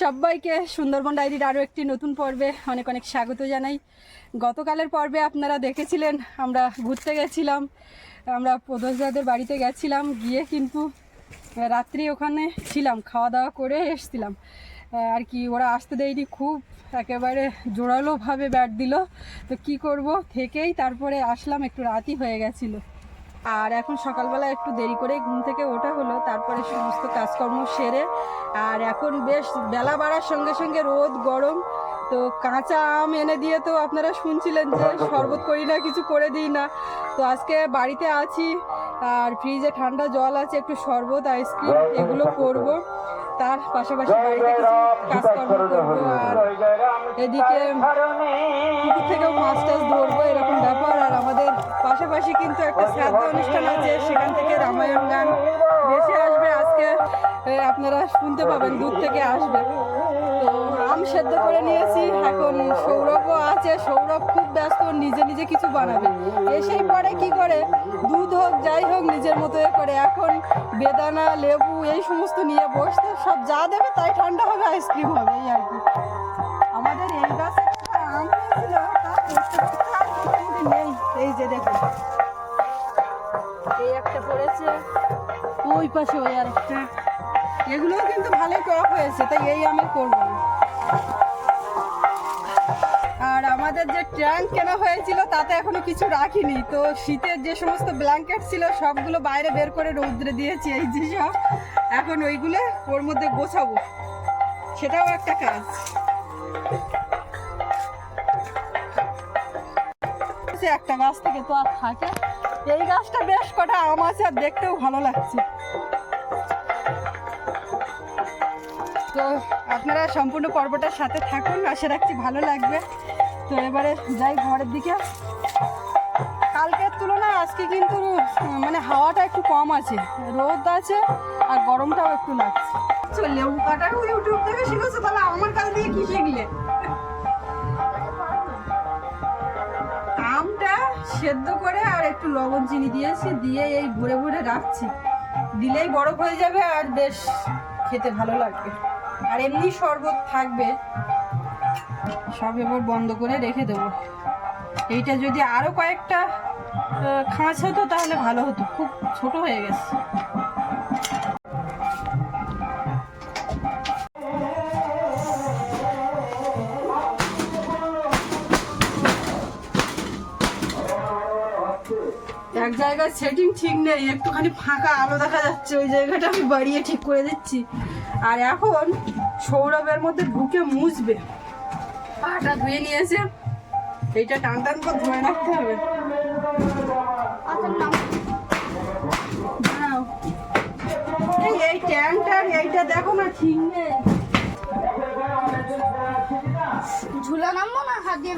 সবাইকে সুন্দরবন ডায়েরির আরও একটি নতুন পর্বে অনেক অনেক স্বাগত জানাই। গতকালের পর্বে আপনারা দেখেছিলেন, আমরা ঘুরতে গেছিলাম, আমরা প্রদোষদাদের বাড়িতে গেছিলাম, গিয়ে কিন্তু রাত্রি ওখানে ছিলাম খাওয়া দাওয়া করে এসছিলাম। আর কি, ওরা আসতে দেয়নি, খুব একেবারে জোরালোভাবে ব্যাট দিল। তো কি করব, থেকেই তারপরে আসলাম, একটু রাতই হয়ে গেছিল। আর এখন সকালবেলা একটু দেরি করে ঘুম থেকে ওঠা হলো, তারপরে সমস্ত কাজকর্ম সেরে। আর এখন বেশ বেলা বাড়ার সঙ্গে সঙ্গে রোদ, গরম, তো কাঁচা আম এনে দিয়ে তো আপনারা শুনছিলেন যে শরবত করি না, কিছু করে দিই না। তো আজকে বাড়িতে আছি, আর ফ্রিজে ঠান্ডা জল আছে, একটু শরবত আইসক্রিম এগুলো করব। তার পাশাপাশি বাড়িতে কিছু কাজকর্ম করব আর এদিকে পুকুর থেকেও মাছ টাছ ধরবো এরকম ব্যাপার। আর আমাদের পাশাপাশি কিন্তু একটা শ্রাদ্ধ অনুষ্ঠান আছে সেখান থেকে রামায়ণ গান বেশি আসবে। আজকে আপনারা শুনতে পাবেন দূর থেকে আসবে। আম সেদ্ধ করে নিয়েছি। এখন সৌরভও আছে। সৌরভ খুব ব্যস্ত, নিজে নিজে কিছু বানাবে। এসেই পরে কি করে? দুধ হোক, যাই হোক, নিজের মতো এ করে। এখন বেদানা, লেবু, এই সমস্ত নিয়ে বসতে সব যা দেবে তাই ঠান্ডা হবে, আইসক্রিম হবে, এই আর কি। আমাদের এই গাছে আম নেই। এই যে দেখুন। এই একটা পড়েছে। ওই পাশে ওই আর একটা এগুলোও কিন্তু ভালোই টক হয়েছে, তাই এই আমি করব না। আমাদের যে ট্যাঙ্ক কেনা হয়েছিল, তাতে এখনও কিছু রাখিনি। তো শীতের যে সমস্ত ব্ল্যাঙ্কেট ছিল, সবগুলো বাইরে বের করে রৌদ্রে দিয়েছি এই যে সব। এখন ওইগুলো ওর মধ্যে গোছাবো। সেটাও একটা কাজ। একটা গাছ থেকে তো আর থাকে। এই গাছটা বেশ কটা আম আছে, আর দেখতেও ভালো লাগছে। তো আপনারা সম্পূর্ণ পর্বটার সাথে থাকুন, আশা রাখছি ভালো লাগবে। তো এবারে যাই ঘরের দিকে। কালকের তুলনায় আজকে কিন্তু মানে হাওয়াটা একটু কম আছে। রোদ আছে আর গরমটাও একটু লাগছে। চল লেবু কাটাও ইউটিউব থেকে শিখেছো, তাহলে আমার কাছ দিয়ে কি শিখলে? আমটা সেদ্ধ করে আর একটু লবণ চিনি দিয়েছি, দিয়ে এই ভরে ভরে রাখছি। দিলেই বরফ হয়ে যাবে আর বেশ খেতে ভালো লাগবে। আর এমনি শরবত থাকবে। সব এবার বন্ধ করে রেখে দেবো। এইটা যদি আরও কয়েকটা খাঁচ হতো তাহলে ভালো হতো। খুব ছোট হয়ে গেছে। এক জায়গায় সেটিং ঠিক নেই, একটুখানি ফাঁকা আলো দেখা যাচ্ছে, ওই জায়গাটা আমি বাড়িয়ে ঠিক করে দিচ্ছি। আর এখন সৌরভের মধ্যে ঢুকে মুছবে। পাটা ধুয়ে নিয়েছে এইটা টান টান করে ধুয়ে রাখতে হবে দাঁড়াও। এই এই ট্যাংটার এইটা দেখো না ঠিক নেই ঝুলা নামবো না হাত দিয়ে?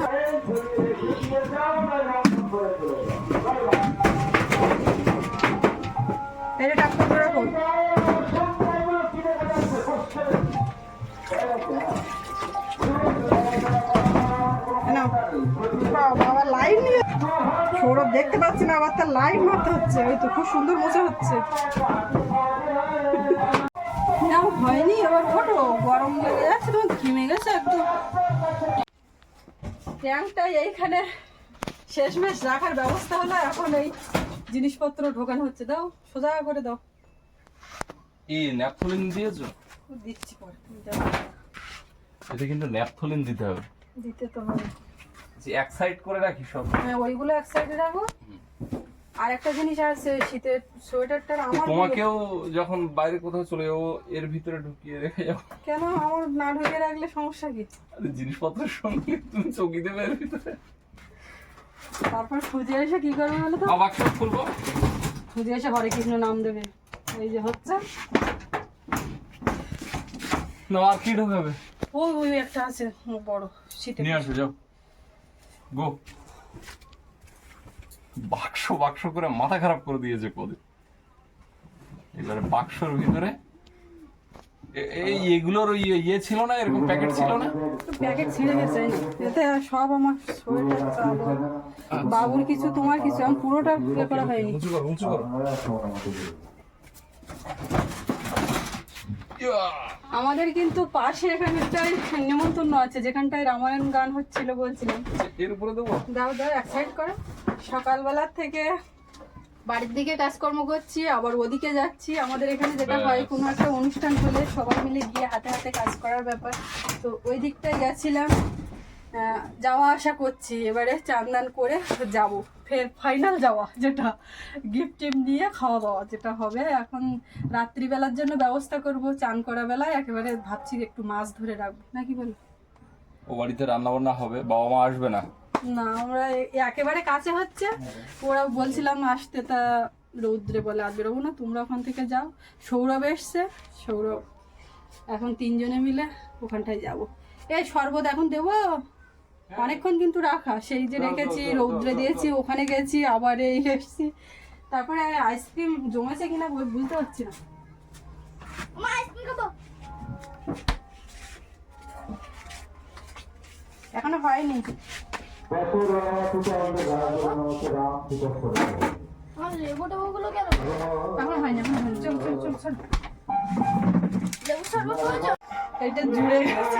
এটা টাক করে রাখো। বাবা, লাইন নিয়ে সৌরভ দেখতে পাচ্ছি না আবার তার লাইন মারতে হচ্ছে। ওই তো খুব সুন্দর মোছা হচ্ছে। নাও হয়নি এবার ফটো। গরম লেগে যাচ্ছে তো ঘেমে গেছে একদম। ট্যাঙ্কটা এইখানে শেষমেশ রাখার ব্যবস্থা হলো। এখন এই জিনিসপত্র ঢোকানো হচ্ছে। দাও সোজা করে দাও। এই ন্যাপথলিন দিয়েছ? দিচ্ছি পরে। এটা কিন্তু ন্যাপথলিন দিতে হবে। দিতে তো হবে। যে এক সাইড করে রাখি সব। হ্যাঁ ওইগুলো এক সাইডে রাখো। আর একটা জিনিস আছে শীতের সোয়েটারটার আমার তোমাকেও যখন বাইরে কোথাও চলে যাব এর ভিতরে ঢুকিয়ে রেখে যাব। কেন? আমার না ঢুকে রাখলে সমস্যা কি? আরে জিনিসপত্রের সঙ্গে তুমি চকি দেবে এর ভিতরে। তারপর খুঁজে এসে কি করবে বলো তো? অবাক সব খুলবো খুঁজে এসে হরে কৃষ্ণ নাম দেবে। এই যে হচ্ছে। না আর কি ঢোকাবে? ওই ওই একটা আছে বড় শীতে। নিয়ে আসো যাও। গো। বাক্স বাক্স করে মাথা খারাপ করে দিয়েছে কদিন। এবারে বাক্সর ভিতরে এই এগুলোর ওই ইয়ে ছিল না? এরকম প্যাকেট ছিল না? প্যাকেট ছিঁড়ে গেছে। এতে সব আমার চাদর বাবুর কিছু তোমার কিছু আমি পুরোটা ইয়ে করা হয়নি উঁচু করো উঁচু করো। আমাদের কিন্তু পাশে এখানে একটা নিমন্ত্রণ আছে যেখানটায় রামায়ণ গান হচ্ছিল বলছিলাম। এর উপরে দেবো? দাও দাও এক সাইড করো। সকালবেলার থেকে বাড়ির দিকে কাজকর্ম করছি আবার ওদিকে যাচ্ছি। আমাদের এখানে যেটা হয় কোনো একটা অনুষ্ঠান হলে সবাই মিলে গিয়ে হাতে হাতে কাজ করার ব্যাপার। তো ওই দিকটায় গেছিলাম। যাওয়া আসা করছি। এবারে চান্দান করে যাব। ফের ফাইনাল যাওয়া যেটা গিফট টিপ নিয়ে খাওয়া দাওয়া যেটা হবে। এখন রাত্রিবেলার জন্য ব্যবস্থা করব চান করা বেলায়। একেবারে ভাবছি একটু মাছ ধরে রাখব। নাকি বলি? ও বাড়িতে রান্না বান্না হবে বাবা মা আসবে না? না আমরা একেবারে কাছে হচ্ছে। ওরা বলছিলাম আসতে তা রৌদ্রে বলে আর বেরোবো না তোমরা ওখান থেকে যাও। সৌরভ এসছে সৌরভ। এখন তিনজনে মিলে ওখানটায় যাব। এই শরবত এখন দেবো? অনেকক্ষণ কিন্তু রাখা। সেই যে রেখেছি রৌদ্রে দিয়েছি ওখানে গেছি আবার এই এসছি। তারপরে আইসক্রিম জমেছে কিনা বুঝতে পারছি না। মা এখনও হয়নি। এখন হয়নি এখন হয়নি। চল চল চল এটা জুড়ে গেছে।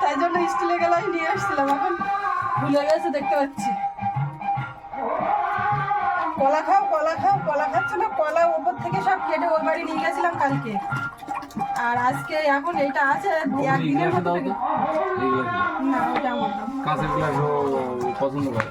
তাই জন্য স্টিলে গেলাম নিয়ে আসছিলাম এখন ভুলে গেছে দেখতে পাচ্ছি। কলা খাও কলা খাও কলা খাচ্ছে না? কলা ওপর থেকে সব কেটে ওর বাড়ি নিয়ে গেছিলাম কালকে। আর আজকে এখন এইটা আছে একদিনের মতো থেকে- না ওটা আমার দাও। গ্লাস পছন্দ করে।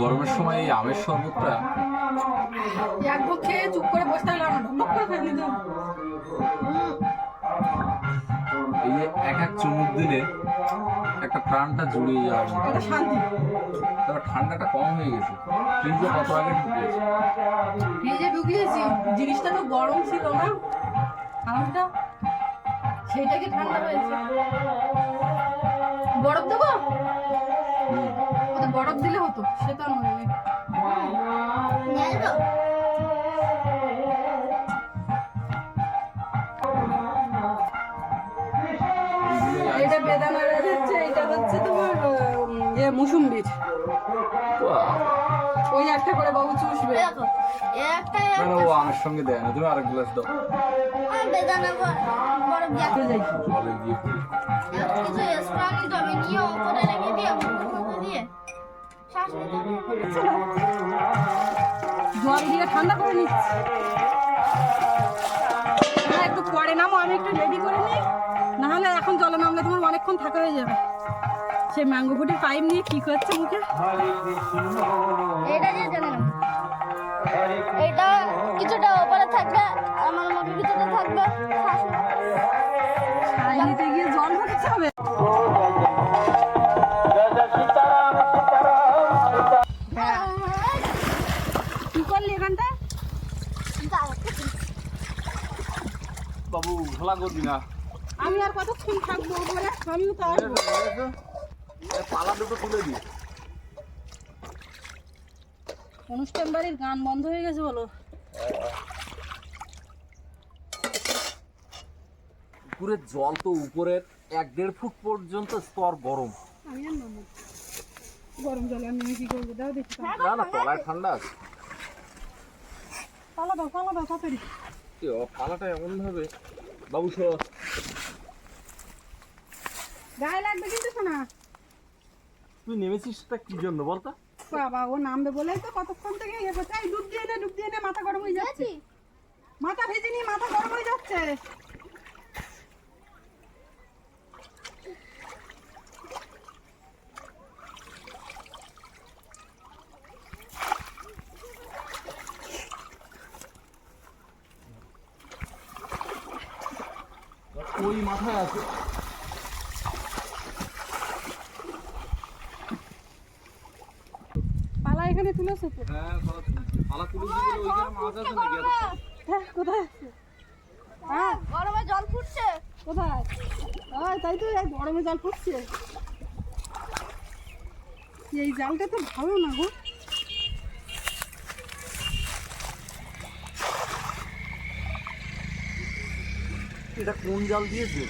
গরমের সময় এই আমের শরবতটা এক ভোগ খেয়ে চুপ করে বসে থাকলাম ঢক করে ফেলে দিতাম এই যে এক এক চুমুক দিলে একটা প্রাণটা জুড়িয়ে যাওয়ার মতো। শান্তি। তবে ঠান্ডাটা কম হয়ে গেছে। ফ্রিজে কত আগে ঢুকিয়েছে? ফ্রিজে ঢুকিয়েছি। জিনিসটা তো গরম ছিল না। আমটা সেইটাকে ঠান্ডা হয়েছে? দিলে হতো সে তো মনে নেই। এটা বেদানার হচ্ছে এটা হচ্ছে তোমার ইয়ে মুসুম্বির ওই একটা করে বাবু চুষবে। একটা ও আমের সঙ্গে দেয় না তুমি আরেক গ্লাস দাও। বেদানা বরফ দিয়ে চলে যাই। জলে গিয়ে কিছু এক্সট্রা নিতে হবে নিয়ে ওপরে জল দিয়ে ঠান্ডা করে নিচ্ছি। একটু পরে নামো আমি একটু রেডি করে নিই। নাহলে এখন জলে নামলে তোমার অনেকক্ষণ থাকা হয়ে যাবে। সে ম্যাঙ্গো ফুটির পাইপ নিয়ে কি করছে মুখে। এটা দিয়ে জেনে এটা কিছুটা ওপরে থাকবে আমার মুখে কিছুটা থাকবে। নিতে গিয়ে জল ঢুকেছে হবে বাবু খেলা করবি না। আমি আর কতক্ষণ থাকব বলে আমিও তো পালা দুটো তুলে দি অনুষ্ঠান বাড়ির গান বন্ধ হয়ে গেছে বলো। পুকুরের জল তো উপরের এক দেড় ফুট পর্যন্ত স্তর গরম। গরম জল আমি কি করব? দাও দেখি। না না তলায় ঠান্ডা আছে। পালা দাও পালা দাও তাড়াতাড়ি। কি ও পালাটা এমন ভাবে বাবু সর গায়ে লাগবে কিন্তু শোনা তুই নেমেছিস তা কি জন্য বলতো বাবা ও নামবে বলেই তো কতক্ষণ থেকে ইয়ে করছে এই ডুব দিয়ে নে ডুব দিয়ে নে মাথা গরম হয়ে যাচ্ছে। মাথা ভেজে নিয়ে মাথা গরম হয়ে যাচ্ছে ওই মাথায় আছে পালা এখানে তুলেছো তো। হ্যাঁ পালা তুলে দিয়ে ওইখানে মাছ আছে নাকি? হ্যাঁ কোথায় আছে? হ্যাঁ গরমে জল ফুটছে। কোথায়? ওই তাই তো এই গরমে জল ফুটছে। এই জালটা তো ভালো না গো। এটা কোন জাল দিয়েছে?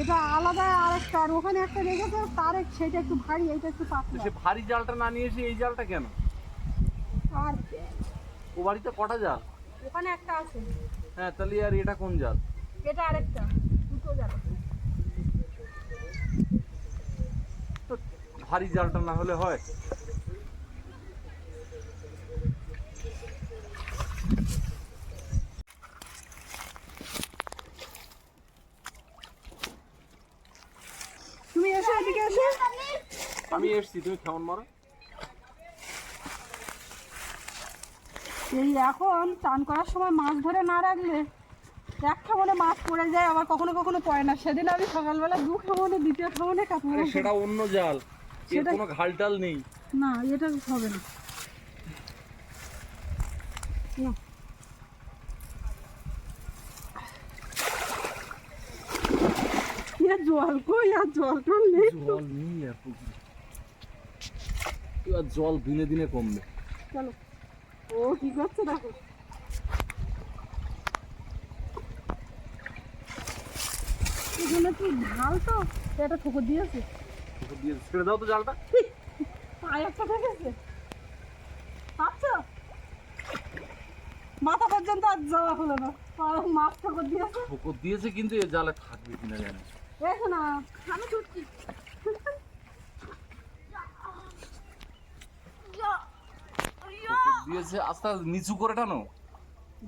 এটা আলাদা আর একটা আর ওখানে একটা রেখেছে তার সেটা একটু ভারী এইটা একটু পাতলা। সে ভারী জালটা না নিয়ে এসে এই জালটা কেন? বাড়িতে কটা জাল ওখানে একটা আছে। হ্যাঁ তাহলে আর এটা কোন জাল এটা আরেকটা দুটো যাবে তো ভারী জালটা না হলে হয়? তুমি এসো এদিকে এসো। আমি এসছি তুমি কেমন মারো। এই এখন চান করার সময় মাছ ধরে না রাখলে এক খামনে মাছ পড়ে যায় আবার কখনো কখনো পড়ে না। সেদিন আমি সকালবেলা দু খামনে দ্বিতীয় খামনে কাপড় সেটা অন্য জাল। সেটা- কোনো ঘালটাল নেই। না এটা হবে না। না। জল কই? আর জল টল নেই জল নেই আর জল দিনে দিনে কমবে। চলো। ও কি করছে দেখো? এখানে কি ঢাল তো? এটা ঠুকুর দিয়েছে। পুকুর দিয়ে ছেড়ে দাও তো জালটা পায়ে একটা দেখেছে আচ্ছা মাথা পর্যন্ত আর যাওয়া হলো না। মাছ ঠুকুর দিয়েছে। পুকুর দিয়েছে কিন্তু এ জালে থাকবে কিনা জানি না। দেখো না আমি ছুটছি। দিয়েছে আস্তে আস্তে নিচু করে টানো।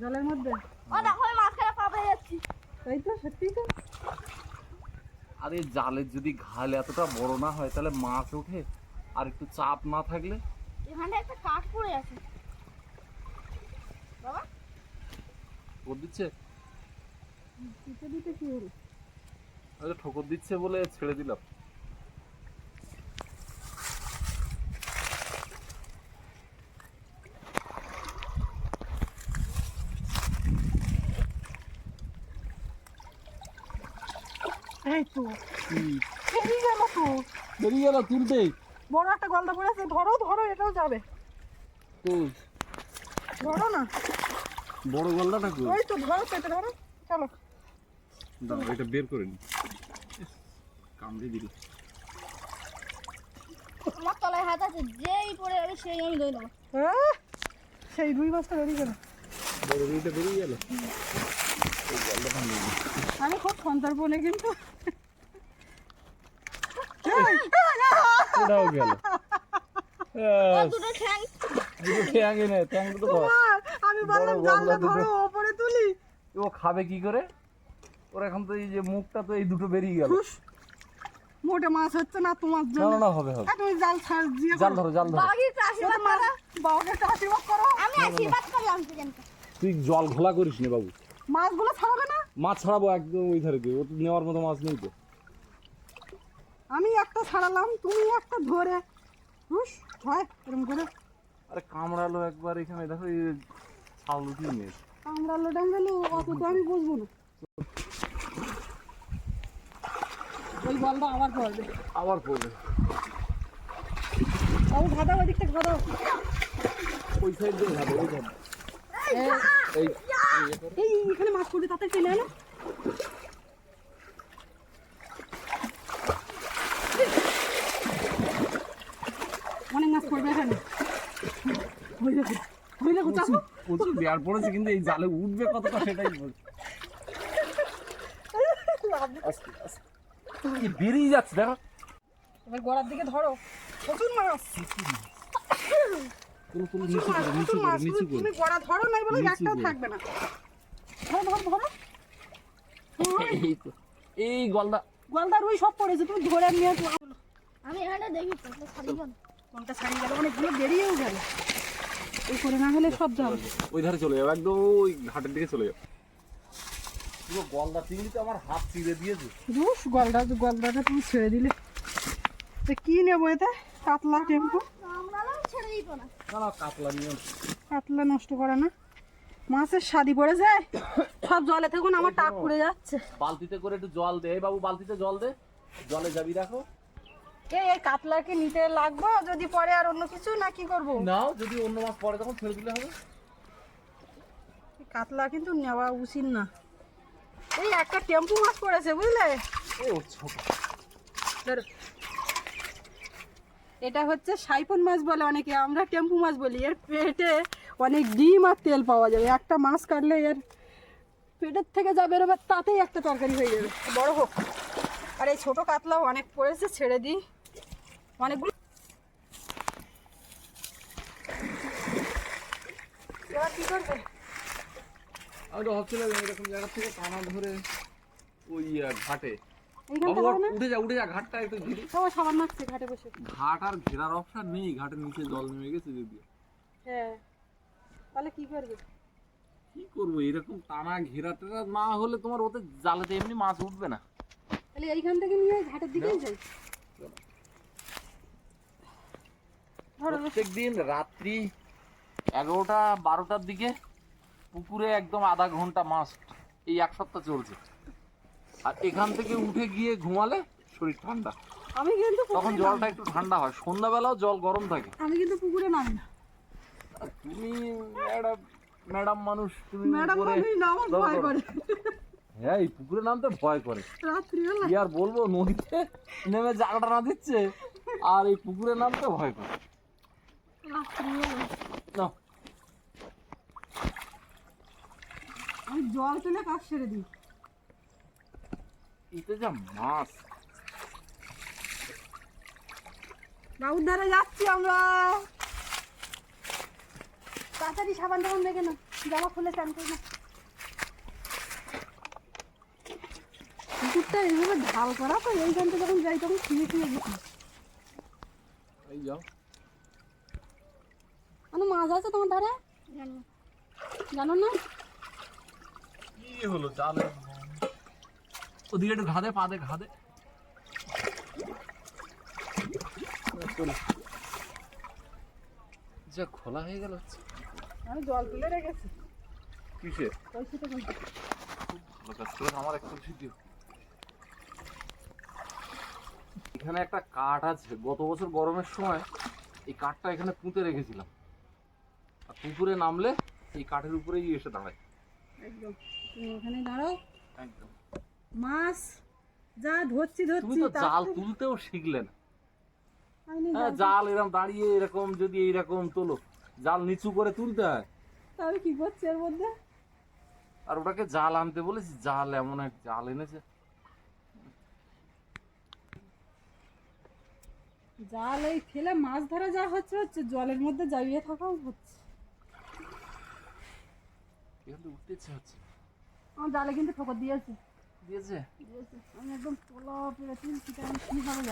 জলের মধ্যে? ও দেখো আমি মাঝখানে পা পেয়ে যাচ্ছি। তাই তো সত্যি তো। আরে জালের যদি ঘাল এতটা বড় না হয় তাহলে মাছ ওঠে? আর একটু চাপ না থাকলে? এখানে একটা কাঠ পড়ে আছে। বাবা? ঠোকর দিচ্ছে? দিতে দিতে কি হলো? আরে ঠোকর দিচ্ছে বলে ছেড়ে দিলাম। তো বেরিয়ে গেল তো বেরিয়ে গেল তুলতেই বড় একটা গলদা পড়েছে ধরো ধরো এটাও যাবে ধরো না বড় গলদাটা ওই তো ধরো পেটে ধরো চলো দাঁড়াও, এটা বের করে নি কামড়ে দিল আমার তলায় হাত আছে যেই পড়ে যাবে সেই আমি ধরে নেব আহ, সেই রুই মাছটা বেরিয়ে গেল বড় রুইটা বেরিয়ে গেল আমি খুব সন্তর্পণে কিন্তু ওটাও গেল? আর দুটো ঠ্যাং। দুটো ঠ্যাঙে নেই ঠ্যাং দুটো ধর। আর আমি বললাম জানলা ধরো ওপরে তুলি। ও খাবে কি করে? ওর এখন তো এই যে মুখটা তো এই দুটো বেরিয়ে গেল। মোটে মাছ হচ্ছে না তোমার জন্য। না না হবে হবে। তুমি জাল ছাড় দিয়ে জাল ধরো জাল ধরো। একটু আশীর্বাদ মা করো। বাবাকে একটা আশীর্বাদ করো। আমি আশীর্বাদ করি আমি জানতে তুই জল ঘোলা করিস নে বাবু। মাছগুলো ছাড়বে না? মাছ ছাড়াবো একদম ওই ধারে দিয়ে ও নেওয়ার মতো মাছ নেই তো। আমি একটা ছাড়ালাম তুমি একটা ধরে হুস হয় এরকম করে আরে কামড়ালো একবার এখানে দেখো এই ছাল উঠিয়ে নিয়ে আমরা লোটাঙ্গালো অত তো আমি বুঝব না ওই বলটা আবার পড়বে আবার পড়বে বাবু ঘাদাও ওদিকটা ঘাদাও ওই সাইড দিয়ে যাবে ওই ধারে এই এই এখানে মাছ পড়বে তাতে চলে এলো অনেক মাছ পড়বে এখানে ওই দেখো ওই দেখো চাপো প্রচুর দেয়ার পড়েছে কিন্তু এই জালে উঠবে কতটা সেটাই বলছি। বেরিয়ে যাচ্ছে দেখো। এবার গোড়ার দিকে ধরো। প্রচুর মাছ। তুমি- গোড়া ধরো নাই বলে একটাও থাকবে না। ধরো ধরো ধরো। এই গলদা। গলদা রুই সব পড়েছে তুমি ধরে নিয়ে আমি এখানে দেখি কোনটা ছাড়িয়ে গেল অনেকগুলো বেরিয়েও গেল। এই করে না হলে সব যাবে ওই ধারে চলে যাবে একদম ওই ঘাটের দিকে চলে যাবে পুরো গলদা চিংড়ি তো আমার হাত চিড়ে দিয়েছে। রুশ গলদা গলদাটা তুমি ছেড়ে দিলে। তো কি নেব এতে কাতলা টেম্পো? ছেড়ে কাতলা নষ্ট করে না। মাছের স্বাদি পড়ে যায়। সব জলে থাকুন আমার টাক পড়ে যাচ্ছে। বালতিতে করে একটু জল দে। বাবু বালতিতে জল দে। জলে যাবি রাখো। এই এই কাতলাকে নিতে লাগবো? যদি পরে আর অন্য কিছু না কি করব? নাও যদি অন্য মাছ পরে তখন ছেড়ে দিলে হবে। কাতলা কিন্তু নেওয়া উচিত না। এই একটা টেম্পু মাছ পড়েছে বুঝলে? ও ছোট। এটা হচ্ছে সাইপন মাছ বলে অনেকে আমরা টেম্পু মাছ বলি। এর পেটে অনেক ডিম আর তেল পাওয়া যাবে। একটা মাছ কাটলে এর পেটের থেকে যা বেরোবে তাতেই একটা তরকারি হয়ে যাবে। বড় হোক। আর এই ছোটো কাতলাও অনেক পড়েছে ছেড়ে দিই। অনেকগুলো এবার করবে? আমি তো ভাবছিলাম এরকম জায়গা থেকে টানা ধরে ওই ঘাটে। এইখানটা বাবু হবে না? উঠে যা উঠে যা ঘাটটা একটু ঘিরে। সবাই সাবান মাখছে ঘাটে বসে। ঘাট আর ঘেরার অপশন নেই ঘাটের নিচে জল নেমে গেছে যদিও। হ্যাঁ। তাহলে কী করবে? কি করব এরকম টানা ঘেরা টেরা না হলে তোমার ওতে জালেতে এমনি মাছ উঠবে না। তাহলে এইখান থেকে নিয়ে ঘাটের দিকেই যাই ধরো প্রত্যেক দিন রাত্রি এগারোটা বারোটার দিকে পুকুরে একদম আধা ঘণ্টা মাছ এই এক সপ্তাহ চলছে। আর এখান থেকে উঠে গিয়ে ঘুমালে শরীর ঠান্ডা। আমি কিন্তু তখন জলটা একটু ঠান্ডা হয়। সন্ধ্যাবেলাও জল গরম থাকে। আমি কিন্তু পুকুরে নামি না। তুমি ম্যাডাম ম্যাডাম মানুষ তুমি ম্যাডাম মানুষ ভয় করে। হ্যাঁ এই পুকুরে নামতে ভয় করে। কি আর বলব নদীতে নেমে জালটা না দিচ্ছে আর এই পুকুরে নামতে ভয় করে। আমি জল তুলে কাজ সেরে দিই। এতে যা মাছ। বাবুর ধারে যাচ্ছি আমরা। তাড়াতাড়ি সাবান টাবান দেখে না জামা খুলে চান করে না পুকুরটা এইভাবে ঢাল করা তো এইখান থেকে যখন যাই তখন শুয়ে শুয়ে গেছি। এই যাও। মানে মাছ আছে তোমার ধারে? জানো। না? কি হলো জালে ওদিকে একটু ঘাদে পা দে ঘাদে যা খোলা হয়ে গেল। আমি জল তুলে রেখেছি। কিসে? ওই সেটা বলছি ভালো কাজ করে আমার একটা দিও। এখানে একটা কাঠ আছে। গত বছর গরমের সময় এই কাঠটা এখানে পুঁতে রেখেছিলাম। পুকুরে নামলে এই কাঠের উপরেই এসে দাঁড়ায়। একদম। তুমি ওখানে দাঁড়াও। একদম। মাছ যা ধরছি ধরছি তুমি তো জাল তুলতেও শিখলে না। হ্যাঁ জাল- এরকম দাঁড়িয়ে এরকম যদি এইরকম তোলো। জাল নিচু করে তুলতে হয়। তাহলে কি করছি এর মধ্যে? আর ওটাকে জাল আনতে বলেছি জাল এমন এক জাল এনেছে। জাল এই ফেলে মাছ ধরা যা হচ্ছে হচ্ছে জলের মধ্যে জাবিয়ে থাকাও হচ্ছে। এখান থেকে উঠতে ইচ্ছে হচ্ছে আমার জালে কিন্তু ঠোকর দিয়েছে। দিয়েছে? দিয়েছে। আমি একদম তোলা পেরে তুলছি আমি কীভাবে।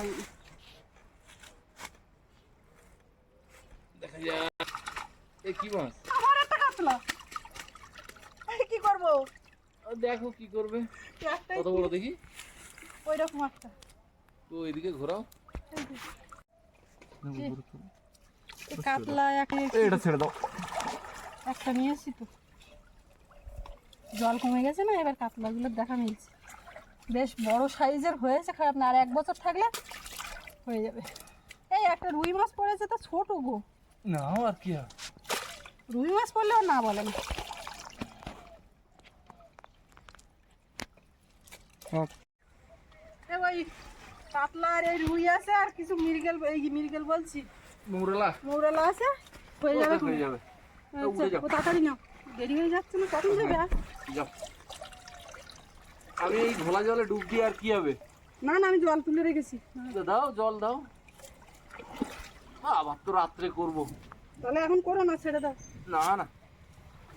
দেখা যায় এ কি মাছ? আমার একটা কাতলা। কি করব? দেখো কি করবে। একটাই কত বড় দেখি? ওই রকম একটা। তো এদিকে ঘোরাও। কাতলা এক- এটা ছেড়ে দাও। একটা নিয়ে এসছি তো। জল কমে গেছে না এবার কাতলাগুলো দেখা মিলছে। বেশ বড় সাইজের হয়েছে খারাপ না আর এক বছর থাকলে হয়ে যাবে। এই একটা রুই মাছ পড়েছে তো ছোট গো। না আর কি রুই মাছ পড়লেও না বলে না। এ ওই কাতলা আর এই রুই আছে আর কিছু মিরগেল এই মিরগেল বলছি। নোংরালা মৌরালা আছে? হয়ে যাবে হয়ে যাবে। আচ্ছা, তাড়াতাড়ি নাও। দেরি হয়ে যাচ্ছে না কখন যাবে? যাও। আমি এই ঘোলা জলে ডুব দিয়ে আর কি হবে? না না আমি জল তুলে রেখেছি। দাও জল দাও। আবার তো রাত্রে করব। তাহলে এখন করো না ছেড়ে দাও। না না।